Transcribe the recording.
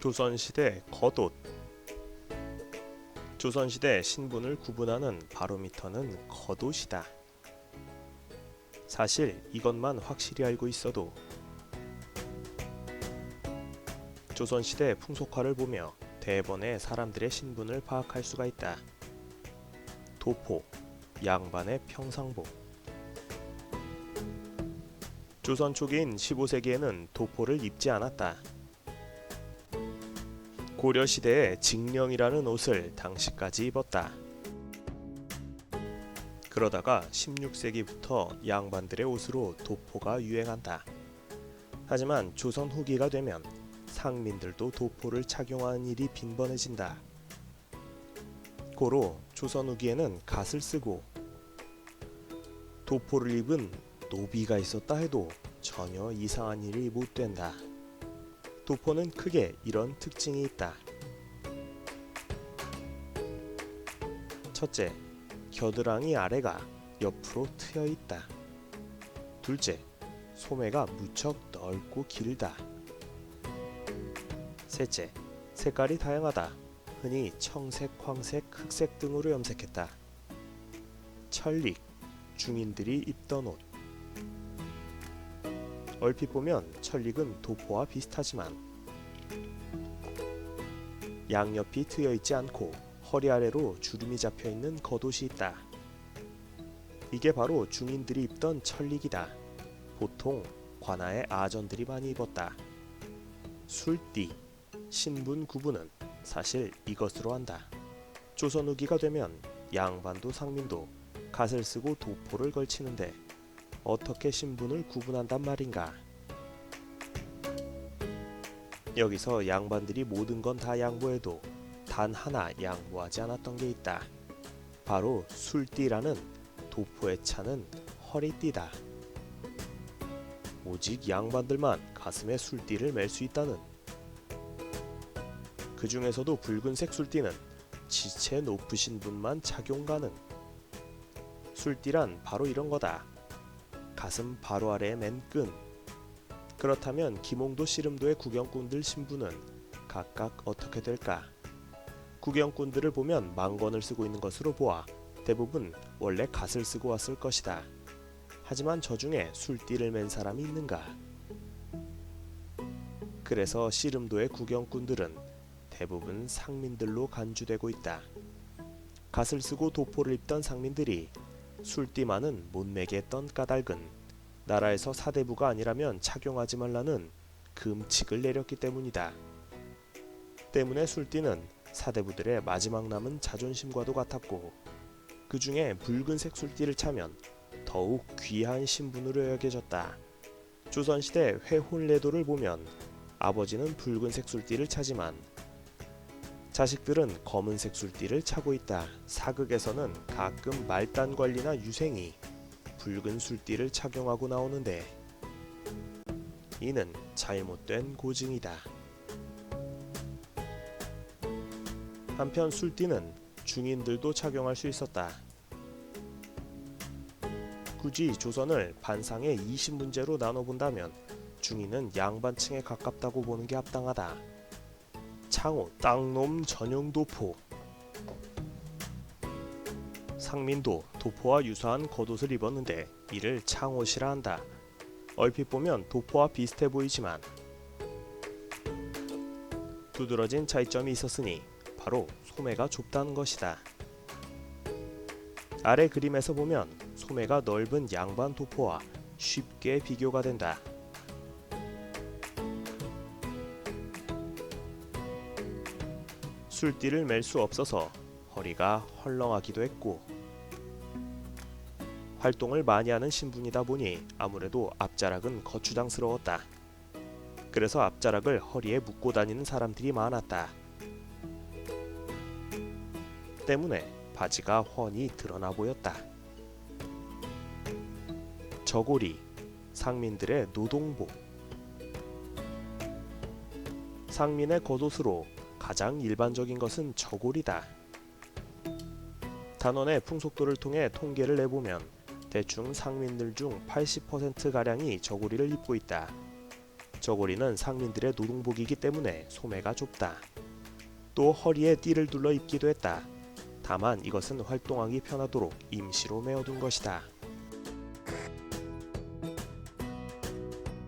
조선시대 겉옷 조선시대 신분을 구분하는 바로미터는 겉옷이다. 사실 이것만 확실히 알고 있어도 조선시대 풍속화를 보며 대번에 사람들의 신분을 파악할 수가 있다. 도포, 양반의 평상복 조선 초기인 15세기에는 도포를 입지 않았다. 고려 시대에 직령이라는 옷을 당시까지 입었다. 그러다가 16세기부터 양반들의 옷으로 도포가 유행한다. 하지만 조선 후기가 되면 상민들도 도포를 착용하는 일이 빈번해진다. 고로 조선 후기에는 갓을 쓰고 도포를 입은 노비가 있었다 해도 전혀 이상한 일이 못 된다. 도포는 크게 이런 특징이 있다. 첫째, 겨드랑이 아래가 옆으로 트여 있다. 둘째, 소매가 무척 넓고 길다. 셋째, 색깔이 다양하다. 흔히 청색, 황색, 흑색 등으로 염색했다. 천릭, 중인들이 입던 옷. 얼핏 보면 천릭은 도포와 비슷하지만 양옆이 트여 있지 않고 허리 아래로 주름이 잡혀 있는 겉옷이 있다. 이게 바로 중인들이 입던 천릭이다. 보통 관아의 아전들이 많이 입었다. 술띠, 신분 구분은 사실 이것으로 한다. 조선 후기가 되면 양반도 상민도 갓을 쓰고 도포를 걸치는데 어떻게 신분을 구분한단 말인가? 여기서 양반들이 모든 건 다 양보해도 단 하나 양보하지 않았던 게 있다. 바로 술띠라는 도포에 차는 허리띠다. 오직 양반들만 가슴에 술띠를 맬 수 있다는. 그 중에서도 붉은색 술띠는 지체 높으신 분만 착용 가능. 술띠란 바로 이런 거다. 가슴 바로 아래에 맨 끈. 그렇다면 김홍도 씨름도의 구경꾼들 신분은 각각 어떻게 될까? 구경꾼들을 보면 망건을 쓰고 있는 것으로 보아 대부분 원래 갓을 쓰고 왔을 것이다. 하지만 저 중에 술띠를 맨 사람이 있는가? 그래서 씨름도의 구경꾼들은 대부분 상민들로 간주되고 있다. 갓을 쓰고 도포를 입던 상민들이 술띠만은 못 매게 했던 까닭은 나라에서 사대부가 아니라면 착용하지 말라는 금칙을 내렸기 때문이다. 때문에 술띠는 사대부들의 마지막 남은 자존심과도 같았고 그 중에 붉은색 술띠를 차면 더욱 귀한 신분으로 여겨졌다. 조선시대 회혼례도를 보면 아버지는 붉은색 술띠를 차지만 자식들은 검은색 술띠를 차고 있다. 사극에서는 가끔 말단 관리나 유생이 붉은 술띠를 착용하고 나오는데 이는 잘못된 고증이다. 한편 술띠는 중인들도 착용할 수 있었다. 굳이 조선을 반상의 20문제로 나눠본다면 중인은 양반층에 가깝다고 보는 게 합당하다. 창호 땅놈 전용 도포 상민도 도포와 유사한 겉옷을 입었는데 이를 창옷이라 한다. 얼핏 보면 도포와 비슷해 보이지만 두드러진 차이점이 있었으니 바로 소매가 좁다는 것이다. 아래 그림에서 보면 소매가 넓은 양반 도포와 쉽게 비교가 된다. 술띠를 맬 수 없어서 허리가 헐렁하기도 했고 활동을 많이 하는 신분이다 보니 아무래도 앞자락은 거추장스러웠다. 그래서 앞자락을 허리에 묶고 다니는 사람들이 많았다. 때문에 바지가 훤히 드러나 보였다. 저고리, 상민들의 노동복. 상민의 겉옷으로 가장 일반적인 것은 저고리다. 단원의 풍속도를 통해 통계를 내보면 대충 상민들 중 80%가량이 저고리를 입고 있다. 저고리는 상민들의 노동복이기 때문에 소매가 좁다. 또 허리에 띠를 둘러 입기도 했다. 다만 이것은 활동하기 편하도록 임시로 메어둔 것이다.